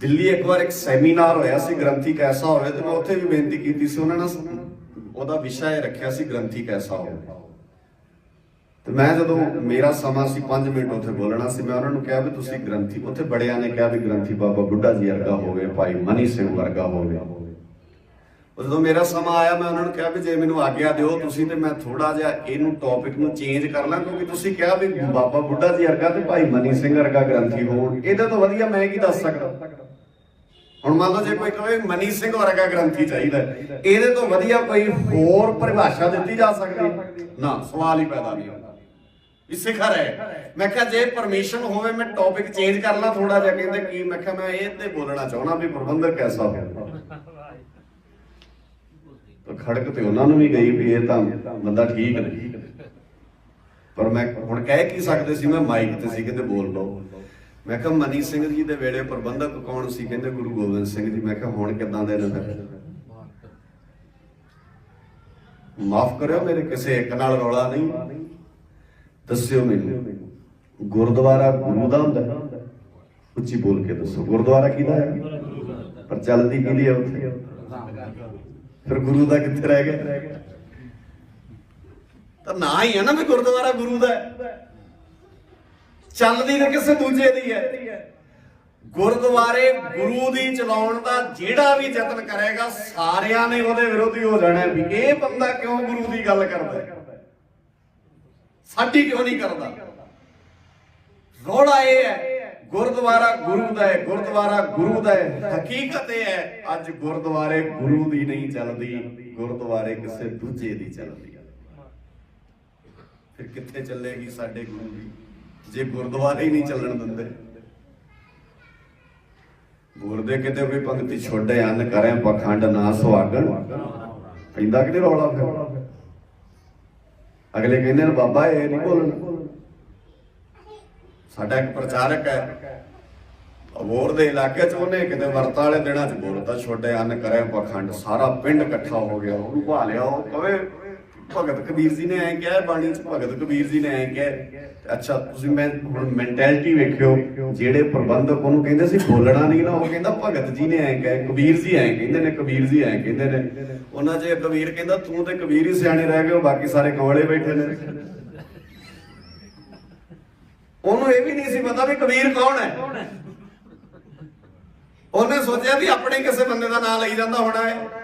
ਦਿੱਲੀ ਇੱਕ ਵਾਰ ਇੱਕ ਸੈਮੀਨਾਰ ਹੋਇਆ ਸੀ ਗ੍ਰੰਥੀ ਕੈਸਾ ਹੋਵੇ ਤੇ ਮੈਂ ਉੱਥੇ ਵੀ ਬੇਨਤੀ ਕੀਤੀ ਸੀ ਉਹਨਾਂ ਨੇ ਉਹਦਾ ਵਿਸ਼ਾ ਇਹ ਰੱਖਿਆ ਸੀ ਗ੍ਰੰਥੀ ਕੈਸਾ ਹੋਵੇ। ਤੇ ਮੈਂ ਜਦੋਂ ਮੇਰਾ ਸਮਾਂ ਸੀ 5 ਮਿੰਟ ਉੱਥੇ ਬੋਲਣਾ ਸੀ, ਮੈਂ ਉਹਨਾਂ ਨੂੰ ਕਿਹਾ ਵੀ ਤੁਸੀਂ ਗ੍ਰੰਥੀ, ਉੱਥੇ ਬੜਿਆਂ ਨੇ ਕਿਹਾ ਵੀ ਗ੍ਰੰਥੀ ਬਾਬਾ ਬੁੱਢਾ ਜੀ ਵਰਗਾ ਹੋਵੇ, ਭਾਈ ਮਨੀ ਸਿੰਘ ਵਰਗਾ ਹੋਵੇ। ਉਹ ਜਦੋਂ ਮੇਰਾ ਸਮਾਂ ਆਇਆ, ਮੈਂ ਉਹਨਾਂ ਨੂੰ ਕਿਹਾ ਵੀ ਜੇ ਮੈਨੂੰ ਆਗਿਆ ਦਿਓ ਤੁਸੀਂ ਤੇ ਮੈਂ ਥੋੜਾ ਜਿਹਾ ਇਹਨੂੰ ਟੌਪਿਕ ਨੂੰ ਚੇਂਜ ਕਰ ਲਾਂ, ਕਿਉਂਕਿ ਤੁਸੀਂ ਕਿਹਾ ਵੀ ਬਾਬਾ ਬੁੱਢਾ ਜੀ ਵਰਗਾ ਤੇ ਭਾਈ ਮਨੀ ਸਿੰਘ ਵਰਗਾ ਗ੍ਰੰਥੀ ਹੋਣ, ਇਹਦਾ ਤਾਂ ਵਧੀਆ ਮੈਂ ਕੀ ਦੱਸ ਸਕਦਾ? ਹੁਣ ਮੰਨ ਲਓ ਜੇ ਕੋਈ ਕਹੇ ਮਨੀ ਸਿੰਘ ਵਰਗਾ ਗ੍ਰੰਥੀ ਚਾਹੀਦਾ ਇਹਦੇ ਤੋਂ ਵਧੀਆ ਕੋਈ ਹੋਰ ਪਰਿਭਾਸ਼ਾ ਦਿੱਤੀ ਜਾ ਸਕਦੀ ਨਾ, ਸਵਾਲ ਹੀ ਪੈਦਾ ਨਹੀਂ ਹੁੰਦਾ। ਵੀ ਸਿਖਰ ਹੈ। ਮੈਂ ਕਿਹਾ ਜੇ ਪਰਮਿਸ਼ਨ ਹੋਵੇ, ਮੈਂ ਟੌਪਿਕ ਚੇਂਜ ਕਰ ਲਾਂ ਥੋੜਾ ਜਿਹਾ, ਕਹਿੰਦੇ ਕੀ? ਮੈਂ ਕਿਹਾ ਮੈਂ ਇਹ ਤੇ ਬੋਲਣਾ ਚਾਹਣਾ ਵੀ ਪ੍ਰਬੰਧਕ ਕੈਸਾ ਹੋਵੇ। ਤਾਂ ਖੜਕ ਤੇ ਉਹਨਾਂ ਨੂੰ ਵੀ ਗਈ ਵੀ ਇਹ ਤਾਂ ਬੰਦਾ ਠੀਕ ਨਹੀਂ ਪਰ ਮੈਂ ਹੁਣ ਕਹਿ ਕੀ ਸਕਦੇ ਸੀ, ਮੈਂ ਮਾਈਕ ਤੇ ਸੀ, ਕਹਿੰਦੇ ਬੋਲ ਲਓ ਮੈਂ ਕਿਹਾ ਮਨੀ ਸਿੰਘ ਜੀ ਦੇ ਵੇਲੇ ਪ੍ਰਬੰਧਕ ਕੌਣ ਸੀ? ਕਹਿੰਦੇ ਗੁਰੂ ਗੋਬਿੰਦ ਸਿੰਘ ਜੀ। ਮੈਂ ਕਿਹਾ ਹੁਣ ਕਿਦਾਂ ਦੇ ਨੇ ਫਿਰ? ਮਾਫ ਕਰਿਓ ਮੇਰੇ ਕਿਸੇ ਇੱਕ ਨਾਲ ਰੌਲਾ ਨਹੀਂ। ਦੱਸਿਓ ਮੈਨੂੰ, ਗੁਰਦੁਆਰਾ ਗੁਰੂ ਦਾ ਹੁੰਦਾ ਉੱਚੀ ਬੋਲ ਕੇ ਦੱਸੋ। ਗੁਰਦੁਆਰਾ ਕਿਹਦਾ ਹੈ? ਪਰ ਚੱਲਦੀ ਕਿਹਦੀ ਹੈ ਉੱਥੇ? ਫਿਰ ਗੁਰੂ ਦਾ ਕਿੱਥੇ ਰਹਿ ਗਿਆ? ਤਾਂ ਨਾ ਹੀ ਹੈ ਨਾ ਵੀ ਗੁਰਦੁਆਰਾ ਗੁਰੂ ਦਾ ਹੈ। ਚੱਲਦੀ ਤਾਂ ਕਿਸੇ ਦੂਜੇ ਦੀ ਹੈ। ਗੁਰਦੁਆਰੇ ਗੁਰੂ ਦੀ ਚਲਾਉਣ ਦਾ ਜਿਹੜਾ ਵੀ ਯਤਨ ਕਰੇਗਾ, ਸਾਰਿਆਂ ਨੇ ਉਹਦੇ ਵਿਰੋਧੀ ਹੋ ਜਾਣਾ ਵੀ ਇਹ ਬੰਦਾ ਕਿਉਂ ਗੁਰੂ ਦੀ ਗੱਲ ਕਰਦਾ ਹੈ? ਸਾਡੀ ਕਿਉਂ ਨਹੀਂ ਕਰਦਾ? ਰੋੜਾ ਇਹ ਹੈ, ਗੁਰਦੁਆਰਾ ਗੁਰੂ ਦਾ ਹੈ, ਗੁਰਦੁਆਰਾ ਗੁਰੂ ਦਾ ਹੈ। ਹਕੀਕਤ ਇਹ ਹੈ, ਅੱਜ ਗੁਰਦੁਆਰੇ ਗੁਰੂ ਦੀ ਨਹੀਂ ਚੱਲਦੀ, ਗੁਰਦੁਆਰੇ ਕਿਸੇ ਦੂਜੇ ਦੀ ਚੱਲਦੀ। ਹੈ ਫਿਰ ਕਿੱਥੇ ਚੱਲੇਗੀ ਸਾਡੇ ਗੁਰੂ ਦੀ ਜੇ ਗੁਰਦੁਆਰੇ ਹੀ ਨਹੀਂ ਚੱਲਣ ਦਿੰਦੇ। ਗੁਰਦੇ ਕਿਤੇ ਕੋਈ ਪੰਕਤੀ ਛੋੜੇ ਅੰਨ ਕਰੇ, ਪਖੰਡ ਨਾ ਸੁਹਾਗਣ। ਪੈਂਦਾ ਕਿ ਨਹੀਂ ਰੌਲਾ ਫਿਰ? ਅਗਲੇ ਕਹਿੰਦੇ ਨੇ, ਬਾਬਾ, ਇਹ ਨਹੀਂ ਬੋਲਣਾ ਸਾਡਾ ਇੱਕ ਪ੍ਰਚਾਰਕ ਹੈ। ਅਬੋਰ ਦੇ ਇਲਾਕੇ ਚ ਉਹਨੇ ਕਿਤੇ ਵਰਤਾ ਵਾਲੇ ਦਿਨਾਂ ਚ ਬੋਲਤਾ ਛੋਡੇ ਅੰਨ ਕਰੇ, ਪਖੰਡ ਸਾਰਾ ਪਿੰਡ ਇਕੱਠਾ ਹੋ ਗਿਆ। ਉਹਨੂੰ ਭਾ ਲਿਆ ਉਹ ਕਵੇ ਭਗਤ ਕਬੀਰ ਜੀ ਨੇ ਐਂ ਕਿਹਾ ਬਾਣੀ ਚ ਭਗਤ ਕਬੀਰ ਜੀ ਨੇ ਐਂ ਕਿਹਾ। ਅੱਛਾ, ਤੁਸੀਂ ਮੈਂ ਹੁਣ ਮੈਂਟੈਲਿਟੀ ਵੇਖਿਓ, ਜਿਹੜੇ ਪ੍ਰਬੰਧਕ ਉਹਨੂੰ ਕਹਿੰਦੇ ਸੀ, ਬੋਲਣਾ ਨਹੀਂ ਨਾ, ਉਹ ਕਹਿੰਦਾ ਭਗਤ ਜੀ ਨੇ ਐਂ ਕਿਹਾ, ਕਬੀਰ ਜੀ ਐਂ ਕਹਿੰਦੇ ਨੇ, ਕਬੀਰ ਜੀ ਐਂ ਕਹਿੰਦੇ ਨੇ। ਉਹਨਾਂ ਜੇ ਕਬੀਰ ਕਹਿੰਦਾ, ਤੂੰ ਤੇ ਕਬੀਰ ਹੀ ਸਿਆਣੇ ਰਹਿ ਗਏ ਬਾਕੀ ਸਾਰੇ ਕੌਲੇ ਬੈਠੇ ਨੇ। ਉਹਨੂੰ ਇਹ ਵੀ ਨਹੀਂ ਸੀ ਪਤਾ ਵੀ ਕਬੀਰ ਕੌਣ ਹੈ। ਉਹਨੇ ਸੋਚਿਆ ਵੀ ਆਪਣੇ ਕਿਸੇ ਬੰਦੇ ਦਾ ਨਾਮ ਲਈ ਜਾਂਦਾ ਹੋਣਾ ਹੈ।